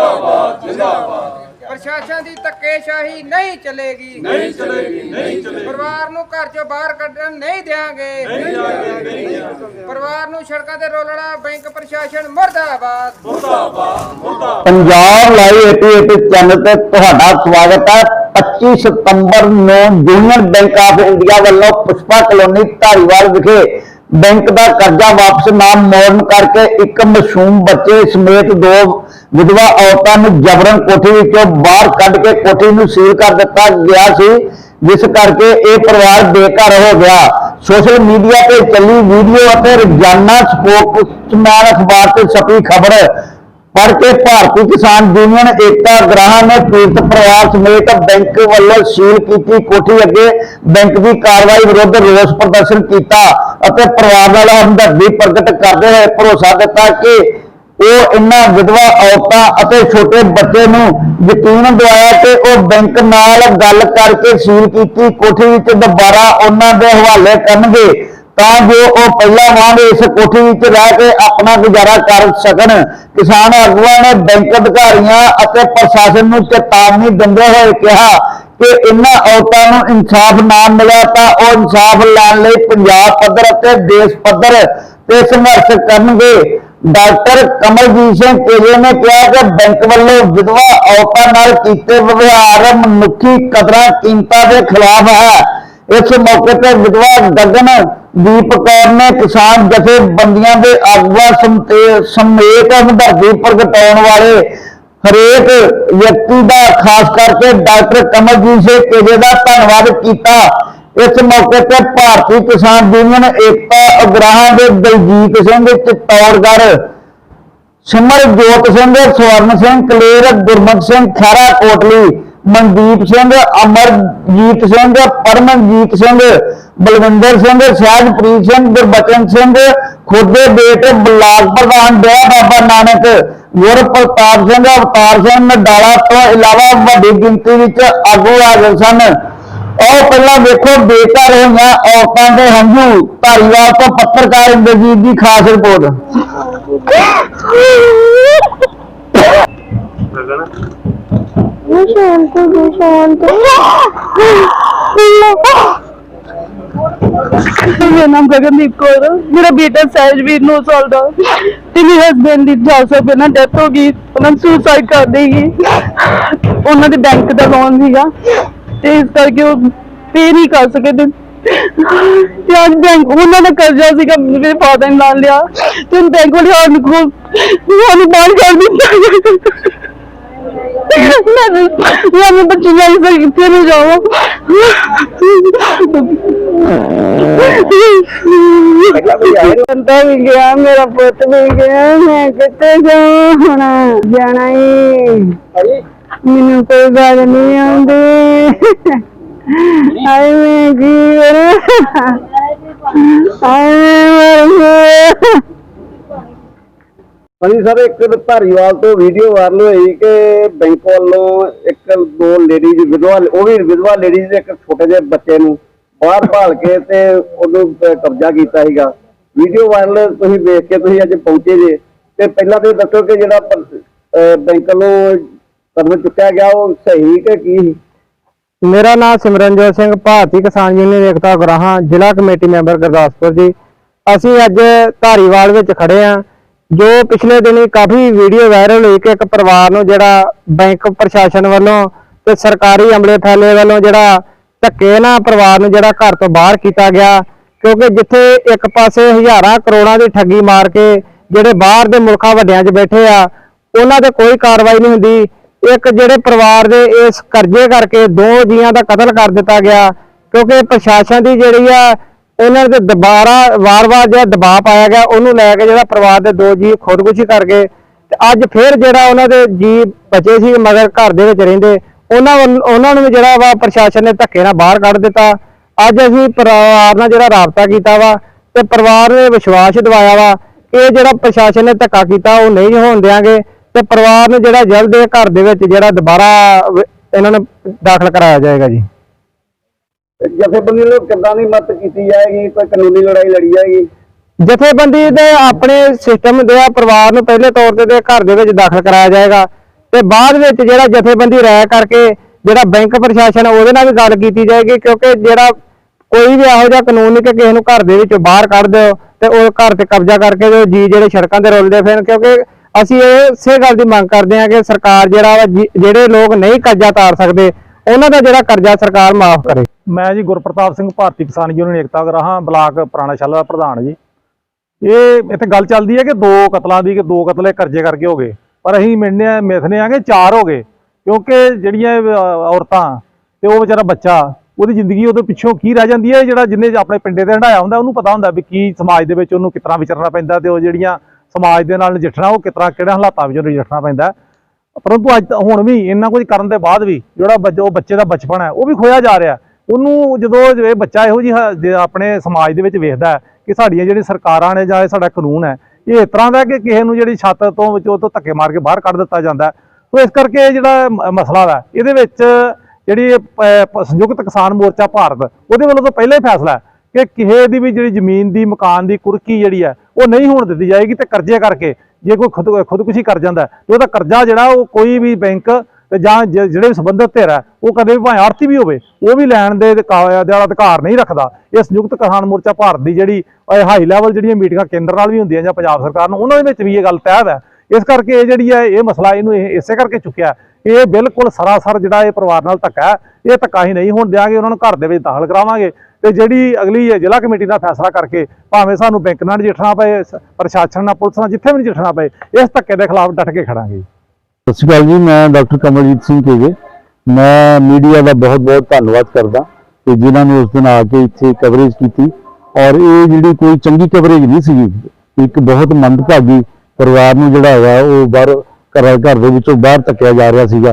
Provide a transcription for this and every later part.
ਜਿੰਦਾਬਾਦ ਜਿੰਦਾਬਾਦ। ਪ੍ਰਸ਼ਾਸਨ ਦੀ ਧੱਕੇਸ਼ਾਹੀ ਨਹੀਂ ਚੱਲੇਗੀ। ਨਹੀਂ ਚਲੇਗੀ ਨਹੀਂ ਚਲੇਗੀ। ਪਰਿਵਾਰ ਨੂੰ ਘਰ ਚੋਂ ਬਾਹਰ ਕੱਢਣ ਨਹੀਂ ਦਿਆਂਗੇ। ਪਰਿਵਾਰ ਨੂੰ ਸੜਕਾਂ ਤੇ ਰੋਲਣਾ ਬੈਂਕ ਪ੍ਰਸ਼ਾਸਨ ਮਰਦਾਬਾਦ। ਮੁਰਦਾਬਾਦ ਮੁਰਦਾਬਾਦ। ਪੰਜਾਬ ਲਾਈਵ 88 ਚੈਨਲ ਤੇ ਤੁਹਾਡਾ ਸਵਾਗਤ ਹੈ। 25 ਸਤੰਬਰ ਨੂੰ ਯੂਨੀਅਨ ਬੈਂਕ ਆਫ ਇੰਡੀਆ ਵੱਲੋਂ ਪੁਸ਼ਪਾ ਕਲੋਨੀ ਧਾਰੀਵਾਲ ਵਿਖੇ ਬੈਂਕ ਦਾ ਕਰਜ਼ਾ ਵਾਪਸ ਨਾ ਮੋੜਨ ਕਰਕੇ ਇੱਕ ਮਾਸੂਮ ਬੱਚੇ ਸਮੇਤ ਦੋ ਵਿਧਵਾ ਔਰਤਾਂ ਨੂੰ ਜਬਰਨ ਕੋਠੀ ਵਿੱਚੋਂ ਬਾਹਰ ਕੱਢ ਕੇ ਕੋਠੀ ਨੂੰ ਸੀਲ ਕਰ ਦਿੱਤਾ ਗਿਆ ਸੀ, ਜਿਸ ਕਰਕੇ ਇਹ ਪਰਿਵਾਰ ਬੇਘਰ ਹੋ ਗਿਆ। ਸੋਸ਼ਲ ਮੀਡੀਆ ਤੇ ਚੱਲੀ ਵੀਡੀਓ ਅਤੇ ਰੋਜ਼ਾਨਾ ਸਪੋਕਸਮੈਨ ਅਖਬਾਰ ਤੇ ਛਪੀ ਖਬਰ ਪੜ੍ਹ ਕੇ ਭਾਰਤੀ ਕਿਸਾਨ ਯੂਨੀਅਨ, ਏਕਤਾ, ਗ੍ਰਾਹ ਨੇ ਪੀੜਤ ਪਰਿਵਾਰ ਸਮੇਤ ਬੈਂਕ ਵੱਲੋਂ ਸੀਲ ਕੀਤੀ ਕੋਠੀ ਅੱਗੇ ਬੈਂਕ ਦੀ ਕਾਰਵਾਈ ਵਿਰੁੱਧ ਰੋਸ ਪ੍ਰਦਰਸ਼ਨ ਕੀਤਾ ਅਤੇ ਪਰਿਵਾਰ ਨਾਲ ਹਮਦਰਦੀ ਪ੍ਰਗਟ ਕਰਦੇ ਹੋਏ ਭਰੋਸਾ ਦਿੱਤਾ ਕਿ ਉਹ ਇਹਨਾਂ ਵਿਧਵਾ ਔਰਤਾਂ ਅਤੇ ਛੋਟੇ ਬੱਚੇ ਨੂੰ ਯਕੀਨ ਦਿਵਾਇਆ ਕਿ ਉਹ ਬੈਂਕ ਨਾਲ ਗੱਲ ਕਰਕੇ ਸੀਲ ਕੀਤੀ, ਕੋਠੀ ਵਿੱਚ ਦੁਬਾਰਾ ਉਹਨਾਂ ਦੇ ਹਵਾਲੇ ਕਰਨਗੇ, ਤਾਂ ਜੋ ਉਹ ਪਹਿਲਾਂ ਵਾਂਗ ਇਸ ਕੋਠੀ ਵਿੱਚ ਰਹਿ ਕੇ ਆਪਣਾ ਗੁਜ਼ਾਰਾ ਕਰ ਸਕਣ। ਕਿਸਾਨ ਆਗੂਆਂ ਨੇ ਬੈਂਕ ਅਧਿਕਾਰੀਆਂ ਅਤੇ ਪ੍ਰਸ਼ਾਸਨ ਨੂੰ ਚੇਤਾਵਨੀ ਦਿੰਦੇ ਹੋਏ ਕਿਹਾ ਕਿ ਇਹਨਾਂ ਔਰਤਾਂ ਨੂੰ ਇਨਸਾਫ ਨਾ ਮਿਲਿਆ ਤਾਂ ਉਹ ਇਨਸਾਫ ਲੈਣ ਲਈ ਪੰਜਾਬ ਪੱਧਰ ਅਤੇ ਦੇਸ਼ ਪੱਧਰ ਤੇ ਸੰਘਰਸ਼ ਕਰਨਗੇ। ਡਾਕਟਰ ਕਮਲਜੀਤ ਸਿੰਘ ਕੇਜੇ ਨੇ ਕਿਹਾ ਕਿ ਬੈਂਕ ਵੱਲੋਂ ਵਿਧਵਾ ਔਰਤਾਂ ਨਾਲ ਕੀਤੇ ਵਿਵਹਾਰ ਮਨੁੱਖੀ ਕਦਰਾਂ ਕੀਮਤਾਂ ਦੇ ਖਿਲਾਫ ਹੈ। ਇਸ ਮੌਕੇ ਤੇ ਵਿਧਵਾ ਗਗਨ ਦੀਪ ਕੌਰ ਨੇ ਕਿਸਾਨ ਜਥੇਬੰਦੀਆਂ ਦੇ ਆਗੂਆਂ ਸਮੇਤ ਹਮਦਰਦੀ ਪ੍ਰਗਟਾਉਣ ਵਾਲੇ ਹਰੇਕ ਵਿਅਕਤੀ ਦਾ ਖਾਸ ਕਰਕੇ doctor Kamaljeet Singh K J ਧੰਨਵਾਦ ਕੀਤਾ। ਇਸ ਮੌਕੇ ਤੇ ਭਾਰਤੀ ਕਿਸਾਨ ਯੂਨੀਅਨ, ਏਕਤਾ ਅਗਰਾਹਾਂ ਦੇ ਦਲਜੀਤ ਸਿੰਘ, ਚਿੱਤੌੜਗੜ੍ਹ ਸਿਮਰਜੋਤ ਸਿੰਘ, ਸਵਰਨ ਸਿੰਘ, ਕਲੇਰ ਗੁਰਮਤ ਸਿੰਘ, ਖਹਿਰਾ ਕੋਟਲੀ, ਮਨਦੀਪ ਸਿੰਘ, ਅਮਰਜੀਤ ਸਿੰਘ ਪਰਮਜੀਤ ਸਿੰਘ, ਬਲਵਿੰਦਰ ਸਿੰਘ, ਸਹਿਜਪ੍ਰੀਤ ਸਿੰਘ, ਗੁਰਬਚਨ ਸਿੰਘ ਖੁੱਦੇ ਬੇਟ ਬਲਾਕ ਪ੍ਰਧਾਨ ਡੇਰਾ ਬਾਬਾ ਨਾਨਕ, ਗੁਰਪ੍ਰਤਾਪ ਸਿੰਘ, ਅਵਤਾਰ ਸਿੰਘ, ਨਡਾਲਾ ਤੋਂ ਇਲਾਵਾ ਵੱਡੀ ਗਿਣਤੀ ਵਿੱਚ ਆਗੂ ਹਾਜ਼ਰ ਸਨ। ਉਹ ਪਹਿਲਾਂ ਵੇਖੋ ਬੇਘਰ ਹੋਈਆਂ ਔਰਤਾਂ ਦੇ ਹੰਝੂ, ਧਾਰੀਵਾਲ ਤੋਂ ਪੱਤਰਕਾਰ ਇੰਦਰਜੀਤ ਦੀ ਖਾਸ ਰਿਪੋਰਟ। ਨਿਸ਼ਾਂਤ ਨਿਸ਼ਾਂਤ ਮੇਰਾ ਨਾਮ ਗਗਨਦੀਪ ਕੌਰ ਆ। ਮੇਰਾ ਬੇਟਾ ਸਹਿਜਵੀਰ 9 ਸਾਲ ਦਾ। ਤੇ ਮੇਰੇ ਹਸਬੰਡ ਦੀ 400 ਪਹਿਲਾਂ ਡੈਥ ਹੋ ਗਈ। ਉਹਨਾਂ ਸੁਸਾਈਡ ਕਰ ਦੇਗੀ ਉਹਨਾਂ ਦੇ ਬੈਂਕ ਦਾ ਲੋਨ ਸੀਗਾ। ਤੇ ਇਸ ਕਰਕੇ ਉਹ ਪੇ ਨਹੀਂ ਕਰ ਸਕੇ ਤੇ ਤੇ ਅੱਜ ਬੈਂਕ ਉਹਨਾਂ ਦਾ ਕਰਜ਼ਾ ਸੀਗਾ ਮੇਰੇ ਫਾਦਰ ਨੇ ਲਾ ਲਿਆ ਤੇ ਬੈਂਕ ਵਾਲੇ ਸਾਨੂੰ ਕੋਲ ਸਾਨੂੰ ਬਾਹਰ ਕਰ ਦਿੱਤਾ ਮੈਂ ਮੈਂ ਬੱਚੇ ਨਾਲ ਸਰ ਕਿੱਥੇ ਨੂੰ ਜਾਵਾਂ ਬੰਦਾ ਵੀ ਗਿਆ ਮੇਰਾ ਪੁੱਤ ਵੀ ਗਿਆ ਮੈਂ ਕਿੱਥੇ ਜਾਵਾਂ ਹੁਣ ਜਾਣਾ ਹੀ ਮੈਨੂੰ ਕੋਈ ਗੱਲ ਨਹੀਂ ਆਉਂਦੀ। ਹਾਏ ਮੈਂ ਕੀ ਕਰਾਂ? ਮੈਂ ਹਾਂਜੀ ਸਰ, ਇੱਕ ਧਾਰੀਵਾਲ ਤੋਂ ਵੀਡੀਓ ਵਾਇਰਲ ਹੋਈ ਕਿ ਬੈਂਕ ਵੱਲੋਂ ਇੱਕ ਦੋ ਲੇਡੀਜ਼ ਵਿਧਵਾ, ਉਹ ਵੀ ਵਿਧਵਾ ਲੇਡੀਜ਼ ਦੇ ਇੱਕ ਛੋਟੇ ਜਿਹੇ ਬੱਚੇ ਨੂੰ ਬਾਹਰ ਭਾਲ ਕੇ ਤੇ ਉਹਨੂੰ ਕਬਜ਼ਾ ਕੀਤਾ ਸੀਗਾ। ਵੀਡੀਓ ਵਾਇਰਲ ਤੁਸੀਂ ਵੇਖ ਕੇ ਤੁਸੀਂ ਅੱਜ ਪਹੁੰਚੇ ਜੇ। ਤੇ ਪਹਿਲਾਂ ਤੇ ਦੱਸੋ ਕਿ ਜਿਹੜਾ ਬੈਂਕ ਵੱਲੋਂ ਕਦਮ ਚੁੱਕਿਆ ਗਿਆ, ਉਹ ਸਹੀ ਕਿ ਕੀ ਮੇਰਾ ਨਾਮ ਸਿਮਰਨਜੋਤ ਸਿੰਘ, ਭਾਰਤੀ ਕਿਸਾਨ ਯੂਨੀਅਨ ਏਕਤਾ ਗਰਾਹਾਂ, ਜ਼ਿਲ੍ਹਾ ਕਮੇਟੀ ਮੈਂਬਰ ਗੁਰਦਾਸਪੁਰ ਜੀ। ਅਸੀਂ ਅੱਜ ਧਾਰੀਵਾਲ ਵਿੱਚ ਖੜੇ ਆ ਜੋ ਪਿਛਲੇ ਦਿਨੀ ਕਾਫੀ ਵੀਡੀਓ ਵਾਇਰਲ ਹੋਈ ਕਿ ਇੱਕ ਪਰਿਵਾਰ ਨੂੰ ਜਿਹੜਾ ਬੈਂਕ ਪ੍ਰਸ਼ਾਸਨ ਵੱਲੋਂ ਤੇ ਸਰਕਾਰੀ ਅਮਲੇ ਫੈਲੇ ਵੱਲੋਂ ਜਿਹੜਾ ਧੱਕੇ ਨਾਲ ਪਰਿਵਾਰ ਨੂੰ ਜਿਹੜਾ ਘਰ ਤੋਂ ਬਾਹਰ ਕੀਤਾ ਗਿਆ, ਕਿਉਂਕਿ ਜਿੱਥੇ ਇੱਕ ਪਾਸੇ ਹਜ਼ਾਰਾਂ ਕਰੋੜਾਂ ਦੀ ਠੱਗੀ ਮਾਰ ਕੇ ਜਿਹੜੇ ਬਾਹਰ ਦੇ ਮੁਲਕਾਂ ਵੱਡਿਆਂ 'ਚ ਬੈਠੇ ਆ, ਉਹਨਾਂ ਤੇ ਕੋਈ ਕਾਰਵਾਈ ਨਹੀਂ ਹੁੰਦੀ। ਇੱਕ ਜਿਹੜੇ ਪਰਿਵਾਰ ਦੇ ਇਸ ਕਰਜ਼ੇ ਕਰਕੇ ਦੋ ਜੀਆਂ ਦਾ ਕਤਲ ਕਰ ਦਿੱਤਾ ਗਿਆ, ਕਿਉਂਕਿ ਪ੍ਰਸ਼ਾਸਨ ਦੀ ਜਿਹੜੀ ਆ, ਇਹਨਾਂ ਦੇ ਦੁਬਾਰਾ ਵਾਰ-ਵਾਰ ਜਿਹੜਾ ਦਬਾਅ ਪਾਇਆ ਗਿਆ, ਉਹਨੂੰ ਲੈ ਕੇ ਜਿਹੜਾ ਪਰਿਵਾਰ ਦੇ ਦੋ ਜੀ ਖੁਦਕੁਸ਼ੀ ਕਰ ਗਏ। ਤੇ ਅੱਜ ਫਿਰ ਜਿਹੜਾ ਉਹਨਾਂ ਦੇ ਜੀ ਬਚੇ ਸੀ, ਮਗਰ ਘਰ ਦੇ ਵਿੱਚ ਰਹਿੰਦੇ, ਉਹਨਾਂ ਵੱਲ- ਉਹਨਾਂ ਨੂੰ ਜਿਹੜਾ ਵਾ ਪ੍ਰਸ਼ਾਸਨ ਨੇ ਧੱਕੇ ਨਾਲ ਬਾਹਰ ਕੱਢ ਦਿੱਤਾ। ਅੱਜ ਅਸੀਂ ਪਰਿਵਾਰ ਨਾਲ ਜਿਹੜਾ ਰਾਬਤਾ ਕੀਤਾ ਵਾ, ਤੇ ਪਰਿਵਾਰ ਨੇ ਵਿਸ਼ਵਾਸ ਦਿਵਾਇਆ ਵਾ ਇਹ ਜਿਹੜਾ ਪ੍ਰਸ਼ਾਸਨ ਨੇ ਧੱਕਾ ਕੀਤਾ, ਉਹ ਨਹੀਂ ਹੋਣ ਦਿਆਂਗੇ। ਤੇ ਪਰਿਵਾਰ ਨੂੰ ਜਿਹੜਾ ਜਲਦ ਇਹ ਘਰ ਦੇ ਵਿੱਚ ਜਿਹੜਾ ਦੁਬਾਰਾ ਵ- ਇਹਨਾਂ ਨੂੰ ਦਾਖਲ ਕਰਾਇਆ ਜਾਏਗਾ ਜੀ। ਜਥੇਬੰਦੀ ਵੱਲੋਂ ਕਿੱਦਾਂ ਦੀ ਮਦਦ ਕੀਤੀ ਜਾਏਗੀ? ਕੋਈ ਕਾਨੂੰਨੀ ਲੜਾਈ ਲੜੀ ਜਾਏਗੀ? ਜਥੇਬੰਦੀ ਦੇ ਆਪਣੇ ਸਿਸਟਮ ਦੇ ਆ ਪਰਿਵਾਰ ਨੂੰ ਪਹਿਲੇ ਤੌਰ ਤੇ ਤੇ ਘਰ ਦੇ ਵਿੱਚ ਦਾਖਲ ਕਰਾਇਆ ਜਾਏਗਾ। ਤੇ ਬਾਅਦ ਵਿੱਚ ਜਿਹੜਾ ਜਥੇਬੰਦੀ ਰਾਇ ਕਰਕੇ ਜਿਹੜਾ ਬੈਂਕ ਪ੍ਰਸ਼ਾਸਨ ਆ, ਉਹਦੇ ਨਾਲ ਵੀ ਗੱਲ ਕੀਤੀ ਜਾਏਗੀ ਕਿਉਂਕਿ ਜਿਹੜਾ ਕੋਈ ਵੀ ਇਹੋ ਜਿਹਾ ਕਾਨੂੰਨ ਨਹੀਂ ਕਿ ਕਿਸੇ ਨੂੰ ਘਰ ਦੇ ਵਿੱਚੋਂ ਬਾਹਰ ਕੱਢ ਦਿਓ ਤੇ ਉਹ ਘਰ ਤੇ ਕਬਜ਼ਾ ਕਰਕੇ ਤੇ ਜੀ ਜਿਹੜੇ ਸੜਕਾਂ ਤੇ ਰੁਲਦੇ ਫਿਰਨ ਕਿਉਂਕਿ ਅਸੀਂ ਇਹ ਸੇ ਗੱਲ ਦੀ ਮੰਗ ਕਰਦੇ ਹਾਂ ਕਿ ਸਰਕਾਰ ਜਿਹੜਾ ਵਾ ਜਿਹੜੇ ਲੋਕ ਨਹੀਂ ਕਰਜ਼ਾ ਤਾਰ ਸਕਦੇ, ਉਹਨਾਂ ਦਾ ਜਿਹੜਾ ਕਰਜ਼ਾ ਸਰਕਾਰ ਮਾਫ ਕਰੇ। ਮੈਂ ਜੀ ਗੁਰਪ੍ਰਤਾਪ ਸਿੰਘ ਭਾਰਤੀ ਕਿਸਾਨ ਯੂਨੀਅਨ ਏਕਤਾ ਗਰਾਹਾਂ ਬਲਾਕ ਪੁਰਾਣਾ ਸ਼ਾਲਾ ਦਾ ਪ੍ਰਧਾਨ ਜੀ। ਇਹ ਇੱਥੇ ਗੱਲ ਚੱਲਦੀ ਹੈ ਕਿ ਦੋ ਕਤਲਾਂ ਦੀ ਕਿ ਦੋ ਕਤਲੇ ਕਰਜ਼ੇ ਕਰਕੇ ਹੋ ਗਏ। ਪਰ ਅਸੀਂ ਮਿਲਨੇ ਮਿਥਨੇ ਆ ਚਾਰ ਹੋ ਗਏ, ਕਿਉਂਕਿ ਜਿਹੜੀਆਂ ਔਰਤਾਂ ਤੇ ਉਹ ਵਿਚਾਰਾ ਬੱਚਾ, ਉਹਦੀ ਜ਼ਿੰਦਗੀ ਉਹਦੇ ਪਿੱਛੋਂ ਕੀ ਰਹਿ ਜਾਂਦੀ ਹੈ? ਜਿਹੜਾ ਜਿੰਨੇ ਆਪਣੇ ਪਿੰਡੇ ਤੇ ਹੰਡਾਇਆ ਹੁੰਦਾ, ਉਹਨੂੰ ਪਤਾ ਹੁੰਦਾ ਵੀ ਕੀ ਸਮਾਜ ਦੇ ਵਿੱਚ ਉਹਨੂੰ ਕਿਤਨਾ ਵਿਚਰਨਾ ਪੈਂਦਾ ਤੇ ਉਹ ਜਿਹੜੀਆਂ ਸਮਾਜ ਦੇ ਨਾਲ ਨਜਿੱਠਣਾ, ਉਹ ਕਿਤਨਾ ਕਿਹੜੇ ਹਾਲਾਤਾਂ ਵਿੱਚ ਨਜਿੱਠਣਾ ਪੈਂਦਾ ਪਰੰਤੂ ਅੱਜ ਤਾਂ ਹੁਣ ਵੀ ਇੰਨਾ ਕੁਝ ਕਰਨ ਦੇ ਬਾਅਦ ਵੀ ਜਿਹੜਾ ਬੱਚ- ਉਹ ਬੱਚੇ ਦਾ ਬਚਪਨ ਹੈ, ਉਹ ਵੀ ਖੋਇਆ ਜਾ ਰਿਹਾ ਉਹਨੂੰ ਜਦੋਂ ਇਹ ਬੱਚਾ ਇਹੋ ਜਿਹੀ ਆਪਣੇ ਸਮਾਜ ਦੇ ਵਿੱਚ ਵੇਖਦਾ ਕਿ ਸਾਡੀਆਂ ਜਿਹੜੀਆਂ ਸਰਕਾਰਾਂ ਨੇ ਜਾਂ ਇਹ ਸਾਡਾ ਕਾਨੂੰਨ ਹੈ, ਇਹ ਇਸ ਤਰ੍ਹਾਂ ਦਾ ਕਿ ਕਿਸੇ ਨੂੰ ਜਿਹੜੀ ਛੱਤ ਤੋਂ ਵਿੱਚੋਂ ਤੋਂ ਧੱਕੇ ਮਾਰ ਕੇ ਬਾਹਰ ਕੱਢ ਦਿੱਤਾ ਜਾਂਦਾ ਸੋ ਇਸ ਕਰਕੇ ਜਿਹੜਾ ਮ- ਮਸਲਾ ਹੈ ਇਹਦੇ ਵਿੱਚ ਜਿਹੜੀ ਸੰਯੁਕਤ ਕਿਸਾਨ ਮੋਰਚਾ ਭਾਰਤ, ਉਹਦੇ ਵੱਲੋਂ ਤਾਂ ਪਹਿਲਾਂ ਹੀ ਫੈਸਲਾ ਕਿ ਕਿਸੇ ਦੀ ਵੀ ਜਿਹੜੀ ਜ਼ਮੀਨ ਦੀ ਮਕਾਨ ਦੀ ਕੁਰਕੀ ਜਿਹੜੀ ਹੈ ਉਹ ਨਹੀਂ ਹੋਣ ਦਿੱਤੀ ਜਾਏਗੀ ਤੇ ਕਰਜ਼ੇ ਕਰਕੇ ਜੇ ਕੋਈ ਖੁਦ ਖੁਦਕੁਸ਼ੀ ਕਰ ਜਾਂਦਾ ਹੈ, ਤੇ ਉਹਦਾ ਕਰਜ਼ਾ ਜਿਹੜਾ ਉਹ ਕੋਈ ਵੀ ਬੈਂਕ ਤੇ ਜਾਂ ਜ- ਜਿਹੜੇ ਵੀ ਸੰਬੰਧਿਤ ਧਿਰ ਹੈ ਉਹ ਕਦੇ ਵੀ ਭਾਵੇਂ ਆਰਤੀ ਵੀ ਹੋਵੇ ਉਹ ਵੀ ਲੈਣ ਦੇ ਦਾ ਅਧਿਕਾਰ ਨਹੀਂ ਰੱਖਦਾ। ਇਹ ਸੰਯੁਕਤ ਕਿਸਾਨ ਮੋਰਚਾ ਭਾਰਤ ਦੀ ਜਿਹੜੀ ਹਾਈ ਲੈਵਲ ਜਿਹੜੀਆਂ ਮੀਟਿੰਗਾਂ ਕੇਂਦਰ ਨਾਲ ਵੀ ਹੁੰਦੀਆਂ ਜਾਂ ਪੰਜਾਬ ਸਰਕਾਰ ਨੂੰ ਉਹਨਾਂ ਦੇ ਵਿੱਚ ਵੀ ਇਹ ਗੱਲ ਤੈਅ ਹੈ। ਇਸ ਕਰਕੇ ਇਹ ਜਿਹੜੀ ਹੈ ਇਹ ਮਸਲਾ ਇਹਨੂੰ ਇਹ ਇਸੇ ਕਰਕੇ ਚੁੱਕਿਆ ਇਹ ਬਿਲਕੁਲ ਸਰਾਸਰ ਜਿਹੜਾ ਇਹ ਪਰਿਵਾਰ ਨਾਲ ਧੱਕਾ ਹੈ ਇਹ ਧੱਕਾ ਹੀ ਨਹੀਂ ਹੋਣ ਦਿਆਂਗੇ ਉਹਨਾਂ ਨੂੰ ਘਰ ਦੇ ਵਿੱਚ ਦਾਖਲ ਕਰਾਵਾਂਗੇ। ਤੇ ਜਿਹੜੀ ਅਗਲੀ ਹੈ ਜ਼ਿਲ੍ਹਾ ਕਮੇਟੀ ਦਾ ਫੈਸਲਾ ਕਰਕੇ ਭਾਵੇਂ ਸਾਨੂੰ ਬੈਂਕ ਨਾਲ ਨਜਿੱਠਣਾ ਪਏ ਪ੍ਰਸ਼ਾਸਨ ਨਾਲ, ਪੁਲਿਸ ਨਾਲ ਜਿੱਥੇ ਵੀ ਨਜਿੱਠਣਾ ਪਏ, ਇਸ ਧੱਕੇ ਦੇ ਖਿਲਾਫ ਡਟ ਕੇ ਖੜਾਂਗੇ। ਸਤਿ ਸ਼੍ਰੀ ਅਕਾਲ ਜੀ, ਮੈਂ ਡਾਕਟਰ ਕਮਲਜੀਤ ਸਿੰਘ ਕੇਗੇ। ਮੈਂ ਮੀਡੀਆ ਦਾ ਬਹੁਤ ਬਹੁਤ ਧੰਨਵਾਦ ਕਰਦਾ ਕਿ ਜਿਨ੍ਹਾਂ ਨੇ ਉਸ ਦਿਨ ਆ ਕੇ ਇੱਥੇ ਕਵਰੇਜ ਕੀਤੀ। ਔਰ ਇਹ ਜਿਹੜੀ ਕੋਈ ਚੰਗੀ ਕਵਰੇਜ ਨਹੀਂ ਸੀਗੀ, ਇੱਕ ਬਹੁਤ ਮੰਦਭਾਗੀ ਪਰਿਵਾਰ ਨੂੰ ਜਿਹੜਾ ਹੈਗਾ, ਉਹ ਬਾਹਰ ਘਰ ਘਰ ਦੇ ਵਿੱਚੋਂ ਬਾਹਰ ਧੱਕਿਆ ਜਾ ਰਿਹਾ ਸੀਗਾ।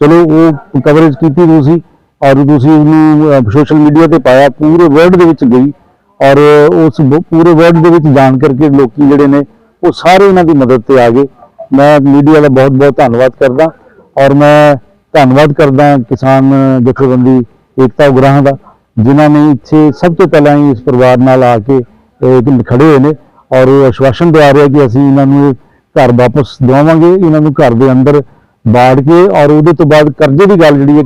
ਚਲੋ, ਉਹ ਕਵਰੇਜ ਕੀਤੀ ਤੁਸੀਂ। ਔਰ ਤੁਸੀਂ ਉਹਨੂੰ ਸੋਸ਼ਲ ਮੀਡੀਆ ਤੇ ਪਾਇਆ ਪੂਰੇ ਵਰਲਡ ਦੇ ਵਿੱਚ ਗਈ ਔਰ ਉਸ ਪੂਰੇ ਵਰਲਡ ਦੇ ਵਿੱਚ ਜਾਣ ਕਰਕੇ ਲੋਕੀ ਜਿਹੜੇ ਨੇ ਉਹ ਸਾਰੇ ਇਹਨਾਂ ਦੀ ਮਦਦ ਤੇ ਆ ਗਏ। ਮੈਂ ਮੀਡੀਆ ਦਾ ਬਹੁਤ ਬਹੁਤ ਧੰਨਵਾਦ ਕਰਦਾ ਔਰ ਮੈਂ ਧੰਨਵਾਦ ਕਰਦਾ ਕਿਸਾਨ ਜਥੇਬੰਦੀ ਏਕਤਾ ਉਗਰਾਹਾਂ ਦਾ ਜਿਨ੍ਹਾਂ ਨੇ ਇੱਥੇ ਸਭ ਤੋਂ ਪਹਿਲਾਂ ਹੀ ਇਸ ਪਰਿਵਾਰ ਨਾਲ ਆ ਕੇ ਅਹ, ਖੜੇ ਹੋਏ ਨੇ ਔਰ ਇਹ ਆਸ਼ਵਾਸਨ ਦਿਵਾ ਰਿਹਾ ਕਿ ਅਸੀਂ ਇਹਨਾਂ ਨੂੰ ਇਹ ਘਰ ਵਾਪਸ ਦਿਵਾਵਾਂਗੇ ਇਹਨਾਂ ਨੂੰ ਘਰ ਦੇ ਅੰਦਰ ਬਾੜ ਕੇ ਔਰ ਉਹਦੇ ਤੋਂ ਬਾਅਦ ਕਰਜ਼ੇ ਦੀ ਗੱਲ ਜਿਹੜੀ ਹੈ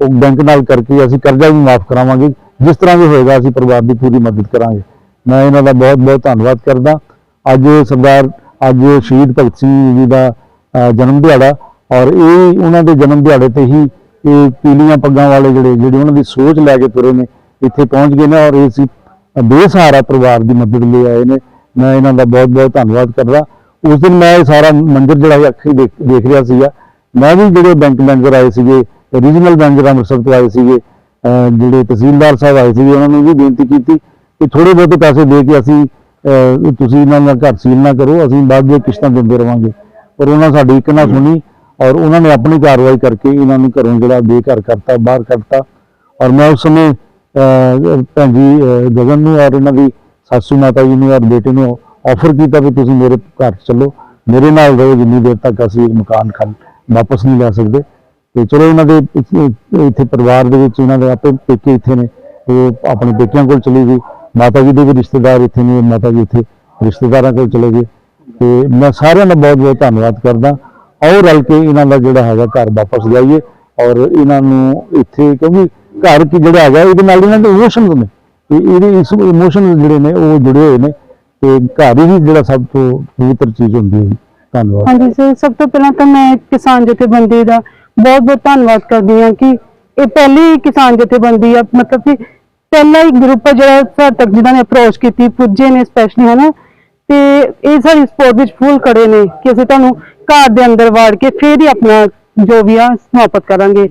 ਉਹ ਬੈਂਕ ਨਾਲ ਕਰਕੇ ਅਸੀਂ ਕਰਜ਼ਾ ਵੀ ਮਾਫ ਕਰਾਵਾਂਗੇ। ਜਿਸ ਤਰ੍ਹਾਂ ਵੀ ਹੋਏਗਾ, ਅਸੀਂ ਪਰਿਵਾਰ ਦੀ ਪੂਰੀ ਮਦਦ ਕਰਾਂਗੇ। ਮੈਂ ਇਹਨਾਂ ਦਾ ਬਹੁਤ ਬਹੁਤ ਧੰਨਵਾਦ ਕਰਦਾ। ਅੱਜ ਸਰਦਾਰ, ਅੱਜ ਸ਼ਹੀਦ ਭਗਤ ਸਿੰਘ ਜੀ ਦਾ ਜਨਮ ਦਿਹਾੜਾ ਔਰ ਇਹ ਉਹਨਾਂ ਦੇ ਜਨਮ ਦਿਹਾੜੇ ਤੇ ਹੀ ਇਹ ਪੀਲੀਆਂ ਪੱਗਾਂ ਵਾਲੇ ਜਿਹੜੇ ਜਿਹੜੇ ਉਹਨਾਂ ਦੀ ਸੋਚ ਲੈ ਕੇ ਤੁਰੇ ਨੇ, ਇੱਥੇ ਪਹੁੰਚ ਗਏ ਨੇ ਔਰ ਇਹ ਇਸ ਬੇਸਹਾਰਾ ਪਰਿਵਾਰ ਦੀ ਮਦਦ ਲਈ ਆਏ ਨੇ। ਮੈਂ ਇਹਨਾਂ ਦਾ ਬਹੁਤ ਬਹੁਤ ਧੰਨਵਾਦ ਕਰਦਾ। ਉਸ ਦਿਨ ਮੈਂ ਇਹ ਸਾਰਾ ਮੰਜ਼ਰ ਜਿਹੜਾ ਸੀ ਅੱਖੀ ਦੇਖ ਦੇਖ ਰਿਹਾ ਸੀਗਾ। ਮੈਂ ਵੀ ਜਿਹੜੇ ਬੈਂਕ ਮੈਨੇਜਰ ਆਏ ਸੀਗੇ ਰੀਜਨਲ ਮੈਨੇਜਰ ਅੰਮ੍ਰਿਤਸਰ ਤੋਂ ਆਏ ਸੀਗੇ ਜਿਹੜੇ ਤਹਿਸੀਲਦਾਰ ਸਾਹਿਬ ਆਏ ਸੀਗੇ ਉਹਨਾਂ ਨੂੰ ਵੀ ਬੇਨਤੀ ਕੀਤੀ ਕਿ ਥੋੜੇ ਬਹੁਤੇ ਪੈਸੇ ਦੇ ਕੇ ਅਸੀਂ ਤੁਸੀਂ ਇਹਨਾਂ ਦਾ ਘਰ ਸੀਲ ਨਾ ਕਰੋ ਅਸੀਂ ਬਾਅਦ ਵਿੱਚ ਕਿਸ਼ਤਾਂ ਦਿੰਦੇ ਰਵਾਂਗੇ। ਪਰ ਉਹਨਾਂ ਸਾਡੀ ਇੱਕ ਨਾ ਸੁਣੀ ਔਰ ਉਹਨਾਂ ਨੇ ਆਪਣੀ ਕਾਰਵਾਈ ਕਰਕੇ ਇਹਨਾਂ ਨੂੰ ਘਰੋਂ ਜਿਹੜਾ ਬੇਘਰ ਕਰਤਾ ਬਾਹਰ ਕੱਢਤਾ। ਔਰ ਮੈਂ ਉਸ ਸਮੇਂ ਭੈਣ ਜੀ ਅਹ, ਗਗਨ ਨੂੰ ਔਰ ਇਹਨਾਂ ਦੀ ਸਾਸੂ ਮਾਤਾ ਜੀ ਨੂੰ ਔਰ ਬੇਟੇ ਨੂੰ ਆਫਰ ਕੀਤਾ ਵੀ ਤੁਸੀਂ ਮੇਰੇ ਘਰ ਚੱਲੋ। ਮੇਰੇ ਨਾਲ ਰਹੋ ਜਿੰਨੀ ਦੇਰ ਤੱਕ ਅਸੀਂ ਇੱਕ ਮਕਾਨ ਖਾਲ ਵਾਪਸ ਨਹੀਂ ਲੈ ਸਕਦੇ। ਤੇ ਚਲੋ ਇਹਨਾਂ ਦੇ ਇੱਥੇ ਪਰਿਵਾਰ ਦੇ ਵਿੱਚ ਇਹਨਾਂ ਦੇ ਆਪੇ ਪੇਕੇ ਇੱਥੇ ਨੇ, ਉਹ ਆਪਣੇ ਪੇਕਿਆਂ ਕੋਲ ਚਲੀ ਗਈ। ਮਾਤਾ ਜੀ ਦੇ ਵੀ ਰਿਸ਼ਤੇਦਾਰ ਇੱਥੇ ਨੇ, ਮਾਤਾ ਜੀ ਇੱਥੇ ਰਿਸ਼ਤੇਦਾਰਾਂ ਕੋਲ ਚਲੇ ਗਏ। ਤੇ ਮੈਂ ਸਾਰਿਆਂ ਦਾ ਬਹੁਤ ਬਹੁਤ ਧੰਨਵਾਦ ਕਰਦਾ। ਆਓ ਰਲ ਕੇ ਇਹਨਾਂ ਦਾ ਜਿਹੜਾ ਹੈਗਾ ਘਰ ਵਾਪਸ ਜਾਈਏ ਔਰ ਇਹਨਾਂ ਨੂੰ ਇੱਥੇ ਕਿਉਂਕਿ ਘਰ ਕੀ ਜਿਹੜਾ ਹੈਗਾ, ਇਹਦੇ ਨਾਲ ਇਹਨਾਂ ਦੇ ਇਮੋਸ਼ਨਸ ਨੇ। ਤੇ ਇਹਦੇ ਇਸ ਇਮੋਸ਼ਨ ਜਿਹੜੇ ਨੇ, ਉਹ ਜੁੜੇ ਹੋਏ ਨੇ। ਤੇ ਘਰ ਹੀ ਜਿਹੜਾ ਸਭ ਤੋਂ ਪਵਿੱਤਰ ਚੀਜ਼ ਹੁੰਦੀ ਹੈ। ਧੰਨਵਾਦ। ਹਾਂਜੀ, ਸਰ, ਸਭ ਤੋਂ ਪਹਿਲਾਂ ਤਾਂ ਮੈਂ ਕਿਸਾਨ ਜਥੇਬੰਦੀ ਦਾ ਬਹੁਤ ਬਹੁਤ ਧੰਨਵਾਦ ਕਰਦੀ ਹਾਂ ਕਿ ਇਹ ਪਹਿਲੀ ਕਿਸਾਨ ਜਥੇਬੰਦੀ ਆ, ਮਤਲਬ ਕਿ ਪਹਿਲਾ ਹੀ ਗਰੁੱਪ ਜਿਹੜਾ ਸਾਡੇ ਤੱਕ ਜਿਨ੍ਹਾਂ ਨੇ ਅਪਰੋਚ ਕੀਤੀ, ਪੁੱਜੇ ਨੇ ਸਪੈਸ਼ਲੀ ਹਨਾ? ਤੇ ਇਹ ਸਾਡੀ ਸਪੋਰਟ ਵਿੱਚ ਫੁੱਲ ਖੜੇ ਨੇ ਕਿ ਅਸੀਂ ਤੁਹਾਨੂੰ ਘਰ ਦੇ ਅੰਦਰ ਵਾੜ ਕੇ ਫੇਰ ਹੀ ਆਪਣਾ ਜੋ ਵੀ ਆ, ਸਮਾਪਤ ਕਰਾਂਗੇ।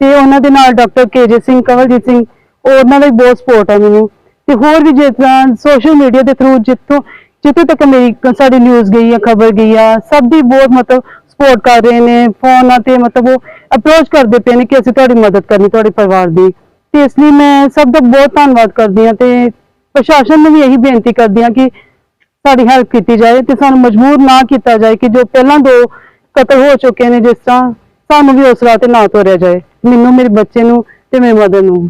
ਤੇ ਉਹਨਾਂ ਦੇ ਨਾਲ ਡਾਕਟਰ ਕੇਜੇ ਸਿੰਘ, ਕਵਲਜੀਤ ਸਿੰਘ ਉਹਨਾਂ ਦਾ ਵੀ ਬਹੁਤ ਸਪੋਰਟ ਹੈ ਮੈਨੂੰ। ਤੇ ਹੋਰ ਵੀ ਜਿਸ ਤਰ੍ਹਾਂ ਸੋਸ਼ਲ ਮੀਡੀਆ ਦੇ ਥਰੂ ਜਿੱਥੋਂ, ਜਿੱਥੇ ਤੱਕ ਮੇਰੀ ਸਾਡੀ ਨਿਊਜ਼ ਗਈ ਆ, ਖਬਰ ਗਈ ਆ, ਸਭ ਦੀ ਬਹੁਤ ਮਤਲਬ ਸਪੋਰਟ ਕਰ ਰਹੇ ਨੇ ਫੋਨਾਂ ਤੇ ਮਤਲਬ ਉਹ ਅਪਰੋਚ ਕਰਦੇ ਪਏ ਨੇ ਕਿ ਅਸੀਂ ਤੁਹਾਡੀ ਮਦਦ ਕਰਨੀ, ਤੁਹਾਡੇ ਪਰਿਵਾਰ ਦੀ। ਤੇ ਇਸ ਲਈ ਮੈਂ ਸਭ ਦਾ ਬਹੁਤ ਧੰਨਵਾਦ ਕਰਦੀ ਹਾਂ ਤੇ ਪ੍ਰਸ਼ਾਸਨ ਨੂੰ ਵੀ ਇਹੀ ਬੇਨਤੀ ਕਰਦੀ ਹਾਂ ਕਿ ਸਾਡੀ ਹੈਲਪ ਕੀਤੀ ਜਾਏ ਤੇ ਸਾਨੂੰ ਮਜਬੂਰ ਨਾ ਕੀਤਾ ਜਾਏ ਕਿ ਜੋ ਪਹਿਲਾਂ ਦੋ ਕਤਲ ਹੋ ਚੁੱਕੇ ਨੇ ਜਿਸ ਤਰ੍ਹਾਂ ਸਾਨੂੰ ਵੀ ਉਸ ਰਾਹ ਤੇ ਨਾ ਤੋਰਿਆ ਜਾਏ। ਮੈਨੂੰ, ਮੇਰੇ ਬੱਚੇ ਨੂੰ ਤੇ ਮੇਰੇ ਮਦਰ ਨੂੰ।